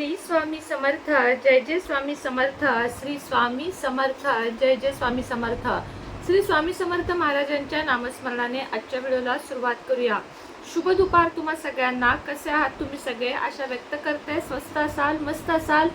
श्री स्वामी समर्थ जय जय स्वामी समर्थ श्री स्वामी समर्थ जय जय स्वामी समर्थ. श्री स्वामी समर्थ महाराजांच्या नामस्मरणाने आजच्या व्हिडिओला सुरुवात करूया. शुभ दुपार तुम्हा सगळ्यांना. कसे आहात तुम्ही सगळे? आशा व्यक्त करते. स्वस्त असाल मस्त असाल.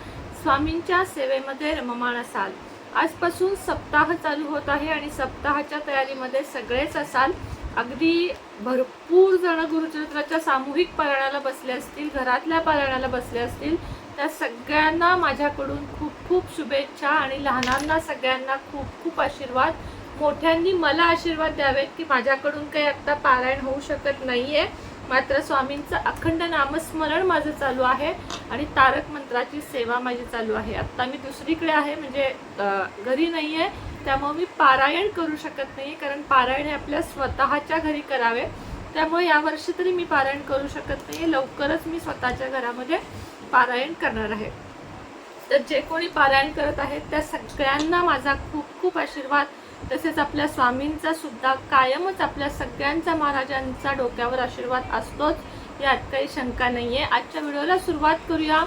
स्वामींच्या सेवेमध्ये रममाण असाल. आजपासून सप्ताह चालू होत आहे आणि सप्ताहाच्या तयारीमध्ये सगळेच असाल. अगदी भरपूर जण गुरुचरित्राच्या सामूहिक पारायणाला बसले असतील घरातल्या पारायणाला बसले असतील त्या सगळ्यांना माझ्याकडून खूप खूप शुभेच्छा आणि लहानांना सगळ्यांना खूप खूप आशीर्वाद. मोठ्यांनी मला आशीर्वाद द्यावेत की माझ्याकडून काही आत्ता पारायण होऊ शकत नाही आहे मात्र स्वामींचं अखंड नामस्मरण माझं चालू आहे आणि तारक मंत्राची सेवा माझी चालू आहे. आत्ता मी दुसरीकडे आहे म्हणजे घरी नाही आहे त्यामुळे मी पारायण करू शकत नाही कारण पारायण हे आपल्या स्वतःच्या घरी करावे. त्यामुळे यावर्षी तरी मी पारायण करू शकत नाही लवकरच मी स्वतःच्या घरामध्ये पारायण करणार आहे. तर जे कोणी पारायण करत आहेत त्या सगळ्यांना माझा खूप खूप आशीर्वाद. तसेच आपल्या स्वामींचा सुद्धा कायमच आपल्या सगळ्यांचा महाराजांचा डोक्यावर आशीर्वाद असतोच यात काही शंका नाहीये. आजच्या व्हिडिओला सुरुवात करूया.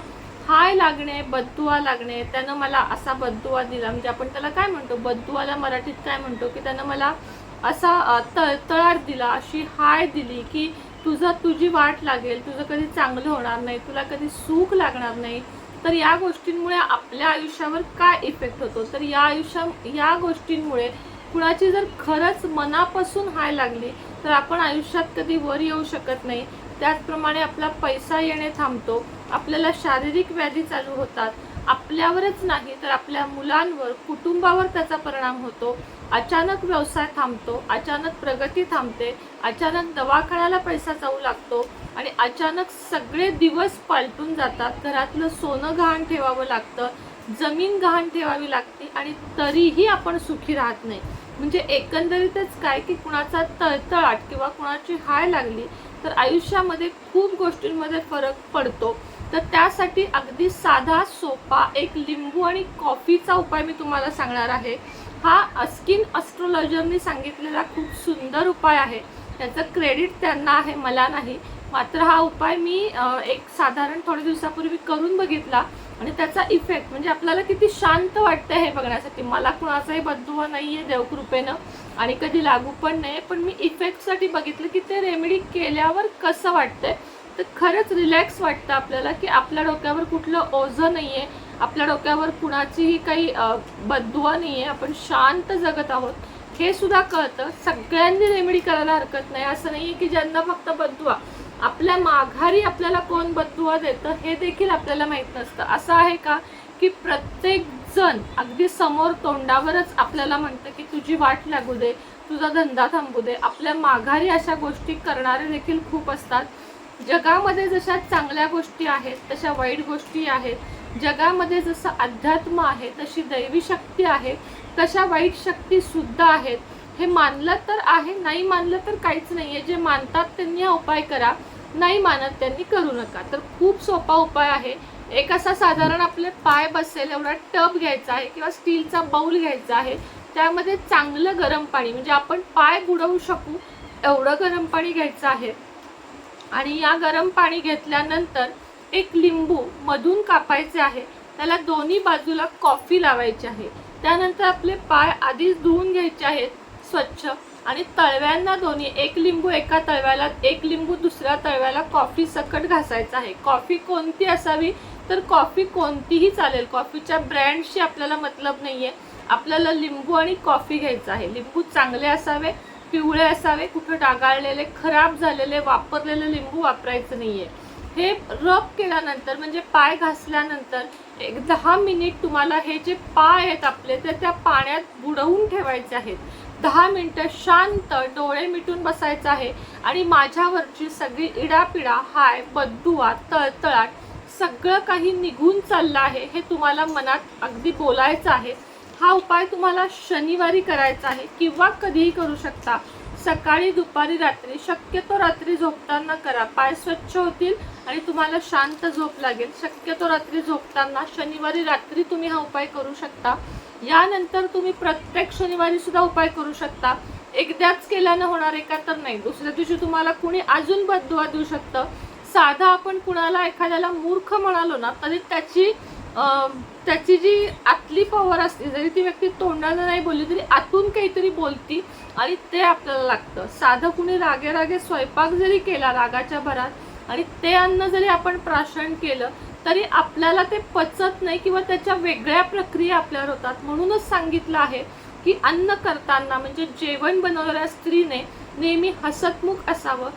हाय लागणे बद्दुआ लागणे. त्यानं मला असा बद्दुआ दिला. म्हणजे आपण त्याला काय म्हणतो? बद्दुआला मराठीत काय म्हणतो? की त्यानं मला असा अ, तळतळाट दिला अशी हाय दिली की तुझं तुझी वाट लागेल. तुझं कधी चांगलं होणार नाही. तुला कधी सुख लागणार नाही. तर या गोष्टींमुळे आपल्या आयुष्यावर काय इफेक्ट होतो? तर या आयुष्या या गोष्टींमुळे कुणाची जर खरंच मनापासून हाय लागली तर आपण आयुष्यात कधी वर येऊ शकत नाही. त्याचप्रमाणे आपला पैसा येणे थांबतो. आपल्याला शारीरिक व्याधी चालू होतात. आपल्यावरच नाही तर आपल्या मुलांवर कुटुंबावर त्याचा परिणाम होतो. अचानक व्यवसाय थांबतो अचानक प्रगती थांबते अचानक दवाखान्याला पैसा जाऊ लागतो आणि अचानक सगळे दिवस पालटून जातात. घरातलं सोनं गहाण ठेवावं लागतं जमीन गहाण ठेवावी लागते आणि तरीही आपण सुखी राहत नाही. म्हणजे एकंदरीतच काय की कुणाचा तळतळाट किंवा कुणाची हाय लागली तर आयुष्यामध्ये खूप गोष्टींमध्ये फरक पडतो. तर त्यासाठी अगदी साधा सोपा एक लिंबू आणि कॉफीचा उपाय मी तुम्हाला सांगणार आहे. हा अस्किन अस्ट्रोलॉजरनी सांगितलेला खूप सुंदर उपाय आहे. त्याचं क्रेडिट त्यांना आहे मला नाही. मात्र हा उपाय मी एक साधारण थोड्या दिवसापूर्वी करून बघितला आणि त्याचा इफेक्ट म्हणजे आपल्याला किती शांत वाटतं हे बघण्यासाठी. मला कुणाचाही बद्दुवा नाही आहे देवकृपेनं आणि कधी लागू पण नाही पण मी इफेक्टसाठी बघितलं की ते रेमेडी केल्यावर कसं वाटतंय. तर खरंच रिलॅक्स वाटतं आपल्याला की आपल्या डोक्यावर कुठलं ओझं नाही आहे आपल्या डोक्यावर कुणाचीही काही अ, बद्दुवा नाही आहे आपण शांत जगत आहोत. हे सुद्धा कळतं. सगळ्यांनी रेमेडी करायला हरकत नाही. असं नाही आहे की ज्यांना फक्त बद्दुवा आपल्या माघारी आपल्याला कोण बद्दुवा देतं हे देखील आपल्याला माहीत नसतं. असं आहे का की प्रत्येक जण अगदी समोर तोंडावरच आपल्याला म्हणतं की तुझी वाट लागू दे तुझा धंदा थांबू दे. आपल्या माघारी अशा गोष्टी करणारे देखील खूप असतात. जगामध्ये जशा चांगल्या गोष्टी आहेत तशा वाईट गोष्टी आहेत जगामध्ये जसं अध्यात्म आहे तशी दैवी शक्ती आहे तशा वाईट शक्ती सुद्धा आहेत. हे मानलं तर आहे नाही मानलं तर काहीच नाही आहे जे मानतात त्यांनी हा उपाय करा नाही मानत त्यांनी करू नका. तर खूप सोपा उपाय आहे. एक असा साधारण आपले पाय बसेल एवढा टब घ्यायचा आहे किंवा स्टीलचा बाऊल घ्यायचा आहे त्यामध्ये चांगलं गरम पाणी म्हणजे आपण पाय बुडवू शकू एवढं गरम पाणी घ्यायचं आहे. आणि या गरम पाणी घेतल्यानंतर एक लिंबू मधून कापायचे आहे. त्याला दोन्ही बाजूला कॉफी लावायची आहे. त्यानंतर आपले पाय आधीच धुवून घ्यायचे आहेत स्वच्छ. आणि तळव्यांना दोन्ही एक लिंबू एका तळव्याला एक लिंबू दुसऱ्या तळव्याला कॉफी सकट घासायचा आहे. कॉफी कोणती असावी? तर कॉफी कोणतीही चालेल. कॉफीच्या ब्रँडशी आपल्याला मतलब नाही आहे आपल्याला लिंबू आणि कॉफी घ्यायचं आहे. लिंबू चांगले असावे पिवळे असावे कुठं डागाळलेले खराब झालेले वापरलेले लिंबू वापरायचं नाही आहे हे रब केल्यानंतर म्हणजे पाय घासल्यानंतर एक दहा मिनिट तुम्हाला हे जे पाय आहेत आपले ते त्या पाण्यात बुडवून ठेवायचे आहेत. दहा मिनटं शांत डोळे मिटून बसायचं आहे आणि माझ्यावरची सगळी इडापिडा हाय बद्दुआ तळतळाट सगळं काही निघून चाललं आहे हे तुम्हाला मनात अगदी बोलायचं आहे. हा उपाय तुम्हाला शनिवारी करायचा आहे किंवा कधीही करू शकता. सकाळी दुपारी रात्री. शक्यतो रात्री झोपताना करा. पाय स्वच्छ होतील आणि तुम्हाला शांत झोप लागेल. शक्यतो रात्री झोपताना शनिवारी रात्री तुम्ही हा उपाय करू शकता. यानंतर तुम्ही प्रत्येक शनिवारी सुद्धा उपाय करू शकता. एकदाच केल्यानं होणार आहे का तर नाही. दुसऱ्या दिवशी तुम्हाला कुणी अजून बददुआ देऊ शकतं. साधा आपण कुणाला एखाद्याला मूर्ख म्हणालो ना तरी त्याची त्याची जी आतली पॉवर असते जरी ती व्यक्ती तोंडानं नाही बोलली तरी आतून काहीतरी बोलती आणि ते आपल्याला लागतं. साधं कुणी रागे रागे स्वयंपाक जरी केला रागाच्या भरात आणि ते अन्न जरी आपण प्राशन केलं तरी आपल्याला ते पचत नाही किंवा त्याच्या वेगळ्या प्रक्रिया आपल्यावर होतात. म्हणूनच सांगितलं आहे की अन्न करताना म्हणजे जेवण बनवणाऱ्या स्त्रीने नेहमी हसतमुख असावं.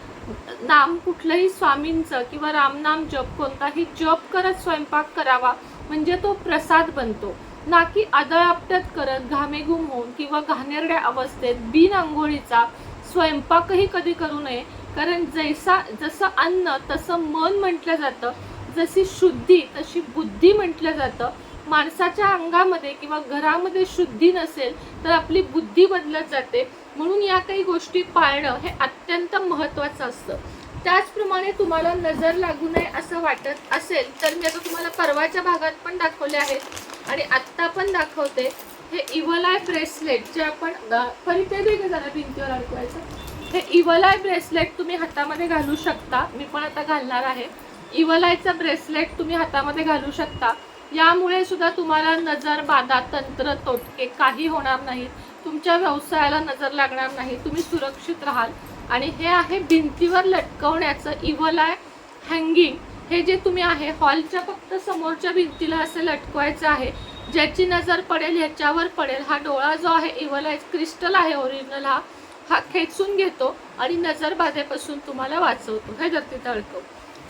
नाम कुठलंही स्वामींचं किंवा रामनाम जप कोणताही जप करत स्वयंपाक करावा. म्हणजे तो प्रसाद बनतो. ना की आदळआपटत करत घामेघूम होऊन किंवा घाणेरड्या अवस्थेत बिन आंघोळीचा स्वयंपाकही कधी करू नये. कारण जैसा जसं अन्न तसं मन म्हटलं जातं. जशी शुद्धी तशी बुद्धी म्हटलं जातं. माणसाच्या अंगामध्ये किंवा घरामध्ये शुद्धी नसेल तर आपली बुद्धी बदलत जाते. म्हणून या काही गोष्टी पाळणं हे अत्यंत महत्त्वाचं असतं. त्याचप्रमाणे तुम्हाला नजर लागू नये असं वाटत असेल तर मी आता तुम्हाला परवाच्या भागात पण दाखवले आहेत. आणि आत्ता पण दाखवते. हे इवलाय ब्रेसलेट जे आपण अं, ते दे झालं जरा भिंतीवर अडकवायचं. हे इवलाय ब्रेसलेट तुम्ही हातामध्ये घालू शकता. मी पण आता घालणार आहे. इवलायचं ब्रेसलेट तुम्ही हातामध्ये घालू शकता. यामुळे सुद्धा तुम्हाला नजर बाधा तंत्र तोटके काही होणार नाही. तुमच्या व्यवसायाला नजर लागणार नाही. तुम्ही सुरक्षित राहाल. आणि हे आहे भिंतीवर लटकवण्याचं इवलाय हँगिंग हे जे तुम्ही आहे हॉलच्या फक्त समोरच्या भिंतीला असं लटकवायचं आहे. ज्याची नजर पडेल ह्याच्यावर पडेल. हा डोळा जो आहे इवलाय क्रिस्टल आहे ओरिजिनल हा. हा खेचून घेतो आणि नजरबाधेपासून तुम्हाला वाचवतो. हे धरती तळकव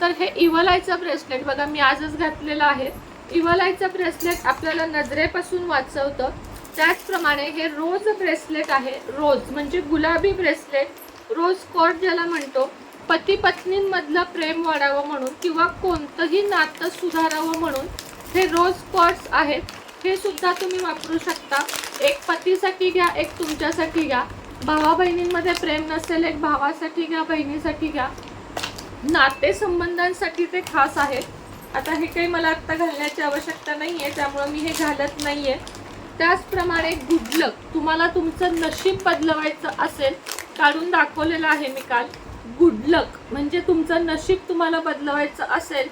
तर हे इवलायचं ब्रेसलेट बघा मी आजच घातलेलं आहे. इवलायचं ब्रेसलेट आपल्याला नजरेपासून वाचवतं. त्याचप्रमाणे हे रोज ब्रेसलेट आहे. रोज म्हणजे गुलाबी ब्रेसलेट रोज कोर्ट ज्याला म्हणतो पती पत्नींमधलं प्रेम वाढावं म्हणून किंवा कोणतंही नातं सुधारावं म्हणून हे रोज कॉट्स आहेत. हे सुद्धा तुम्ही वापरू शकता. एक पतीसाठी घ्या एक तुमच्यासाठी घ्या. भावा बहिणींमध्ये प्रेम नसेल एक भावासाठी घ्या बहिणीसाठी घ्या. नातेसंबंधांसाठी ते खास आहेत. आता हे काही मला आत्ता घालण्याची आवश्यकता नाही आहे त्यामुळं मी हे घालत नाही आहे त्याचप्रमाणे गुडलक तुम्हाला तुमचं नशीब बदलवायचं असेल काढून दाखवलेलं आहे मी काल. गुडलक म्हणजे तुमचं नशीब तुम्हाला बदलवायचं असेल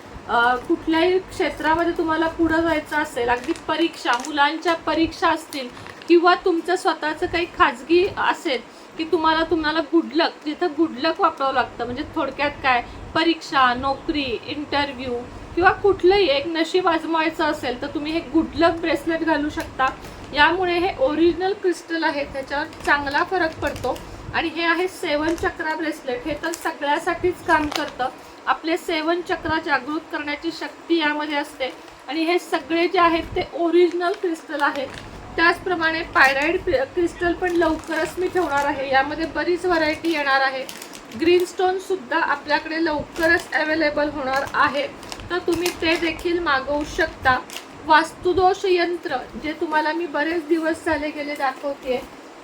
कुठल्याही क्षेत्रामध्ये तुम्हाला पुढं जायचं असेल अगदी परीक्षा मुलांच्या परीक्षा असतील किंवा तुमचं स्वतःचं काही खाजगी असेल की तुम्हाला तुम्हाला गुडलक जिथं गुडलक वापरावं लागतं. म्हणजे थोडक्यात काय? परीक्षा नोकरी इंटरव्ह्यू किंवा कुठलंही एक नशीब आजमावायचं असेल तर तुम्ही हे गुडलक ब्रेसलेट घालू शकता. यामुळे हे ओरिजिनल क्रिस्टल आहे त्याच्यावर चांगला फरक पडतो. आणि हे आहे सेवन चक्रा ब्रेसलेट. हे तर सगळ्यासाठीच काम करतं. आपले सेवन चक्र जागृत करण्याची शक्ती यामध्ये असते. आणि हे सगळे जे आहेत ते ओरिजिनल क्रिस्टल आहेत. त्याचप्रमाणे पायराईड क्रिस्टल पण लवकरच मी ठेवणार आहे. यामध्ये बरीच व्हरायटी येणार आहे. ग्रीन स्टोन सुद्धा आपल्याकडे लवकरच अवेलेबल होणार आहे. तर तुम्ही ते देखील मागवू शकता. वास्तुदोष यंत्र जे तुम्हाला मी बरेच दिवस झाले गेले दाखवते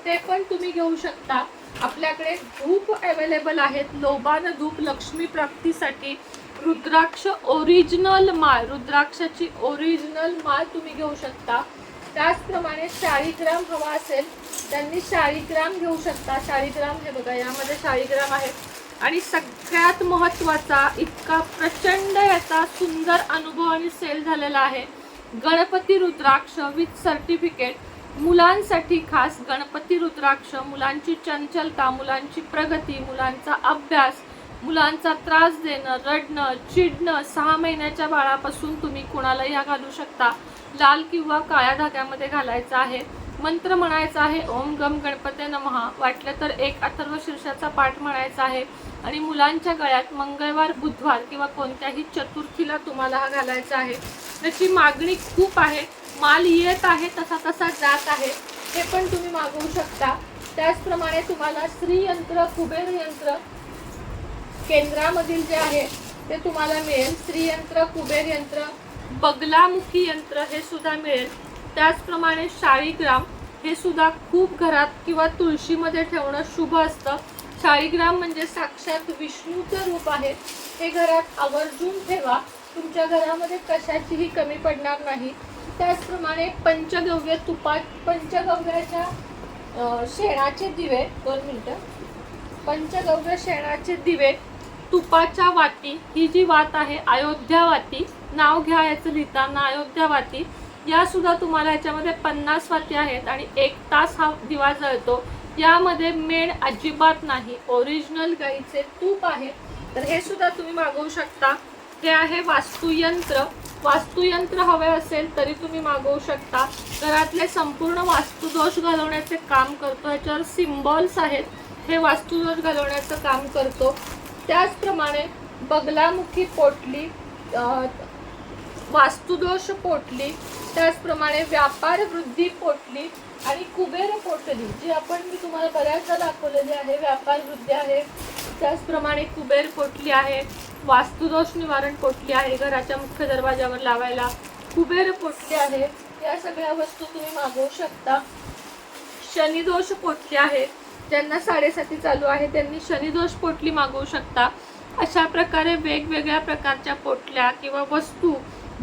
ते पण तुम्ही घेऊ शकता. आपल्याकडे धूप अवेलेबल आहेत. लोबान धूप लक्ष्मी प्राप्तीसाठी रुद्राक्ष ओरिजिनल माळ रुद्राक्षाची ओरिजिनल माळ तुम्ही घेऊ शकता. त्याचप्रमाणे शाळीग्राम हवा असेल त्यांनी शाळीग्राम घेऊ शकता. शाळीग्राम हे बघा यामध्ये शाळीग्राम आहे. आणि सगळ्यात महत्त्वाचा इतका प्रचंड याचा सुंदर अनुभव आणि सेल झालेला आहे. गणपती रुद्राक्ष विथ सर्टिफिकेट मुलांसाठी खास गणपती रुद्राक्ष मुलांची चंचलता मुलांची प्रगती मुलांचा अभ्यास मुलांचा त्रास देणं रडणं चिडणं सहा महिन्याच्या बाळापासून तुम्ही कुणालाही हा घालू शकता. लाल किंवा काळ्या धाग्यामध्ये घालायचा आहे. मंत्र म्हणायचा आहे ओम गम गणपते नमहा. वाटलं तर एक अथर्व शीर्षाचा पाठ म्हणायचा आहे. आणि मुलांच्या गळ्यात मंगळवार बुधवार किंवा कोणत्याही चतुर्थीला तुम्हाला हा घालायचा आहे. त्याची मागणी खूप आहे. माल येत आहे तसा तसा जात आहे हे पण तुम्ही मागवू शकता. त्याचप्रमाणे तुम्हाला श्रीयंत्र कुबेर यंत्र केंद्रामधील जे आहे ते तुम्हाला मिळेल. श्रीयंत्र कुबेर यंत्र बगलामुखी यंत्र हे सुद्धा मिळेल. त्याचप्रमाणे शाळीग्राम हे सुद्धा खूप घरात किंवा तुळशीमध्ये ठेवणं शुभ असतं. शाळीग्राम म्हणजे साक्षात विष्णूचं रूप आहे. हे घरात आवर्जून ठेवा. तुमच्या घरामध्ये कशाचीही कमी पडणार नाही. त्याचप्रमाणे पंचगव्य तुपात पंचगव्याच्या शेणाचे दिवे दोन मिनटं. पंचगव्य शेणाचे दिवे तुपाच्या वाती ही जी वात आहे अयोध्या वाती नाव घ्या याचं लिहिताना अयोध्या वाती यासुद्धा तुम्हाला ह्याच्यामध्ये पन्नास वाती आहेत आणि एक तास हा दिवा जळतो. यामध्ये मेण अजिबात नाही. ओरिजिनल गाईचे तूप आहे. तर हे सुद्धा तुम्ही मागवू शकता. हे आहे वास्तुयंत्र. वास्तुयंत्र हवे असेल तरी तुम्ही मागवू शकता. घरातले संपूर्ण वास्तुदोष घालवण्याचे काम करतो. याच्यावर सिम्बॉल्स आहेत. हे वास्तुदोष घालवण्याचं काम करतो. त्याचप्रमाणे बगलामुखी पोटली वास्तुदोष पोटली त्याचप्रमाणे व्यापार वृद्धी पोटली आणि कुबेर पोटली जी आपण मी तुम्हाला बऱ्याचदा दाखवलेली आहे. व्यापार वृद्धी आहे. त्याचप्रमाणे कुबेर पोटली आहे. वास्तुदोष निवारण पोटली आहे. घराच्या मुख्य दरवाजावर लावायला कुबेर पोटली आहे. या सगळ्या वस्तू तुम्ही मागवू शकता. शनिदोष पोटली आहे. ज्यांना साडेसाती चालू आहे त्यांनी शनिदोष पोटली मागवू शकता. अशा प्रकारे वेगवेगळ्या प्रकारच्या पोटल्या किंवा वस्तू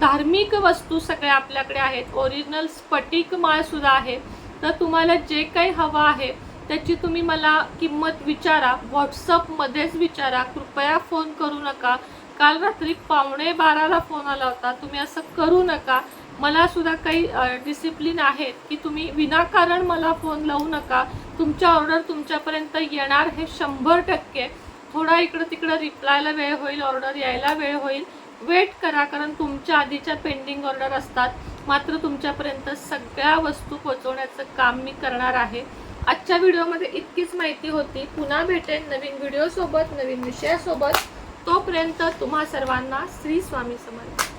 धार्मिक वस्तू सगळ्या आपल्याकडे आहेत. ओरिजिनल स्फटिक माळ सुद्धा आहे. तर तुम्हाला जे काही हवं आहे त्याची तुम्ही मला किंमत विचारा व्हॉट्सअपमध्येच विचारा. कृपया फोन करू नका. काल रात्री पावणे बाराला फोन आला होता. तुम्ही असं करू नका. मला सुद्धा काही डिसिप्लिन आहेत की तुम्ही विनाकारण मला फोन लावू नका. तुमच्या ऑर्डर तुमच्यापर्यंत येणार हे शंभर टक्के. थोडा इकडं तिकडं रिप्लायला वेळ होईल ऑर्डर यायला वेळ होईल. वेट करा कारण तुमच्या आधीच्या पेंडिंग ऑर्डर असतात. मात्र तुमच्यापर्यंत सगळ्या वस्तू पोहोचवण्याचं काम मी करणार आहे. आजच्या व्हिडिओमध्ये इतकीच माहिती होती. पुन्हा भेटेन नवीन व्हिडिओसोबत नवीन विषयासोबत. तोपर्यंत तुम्हा सर्वांना श्री स्वामी समर्थ.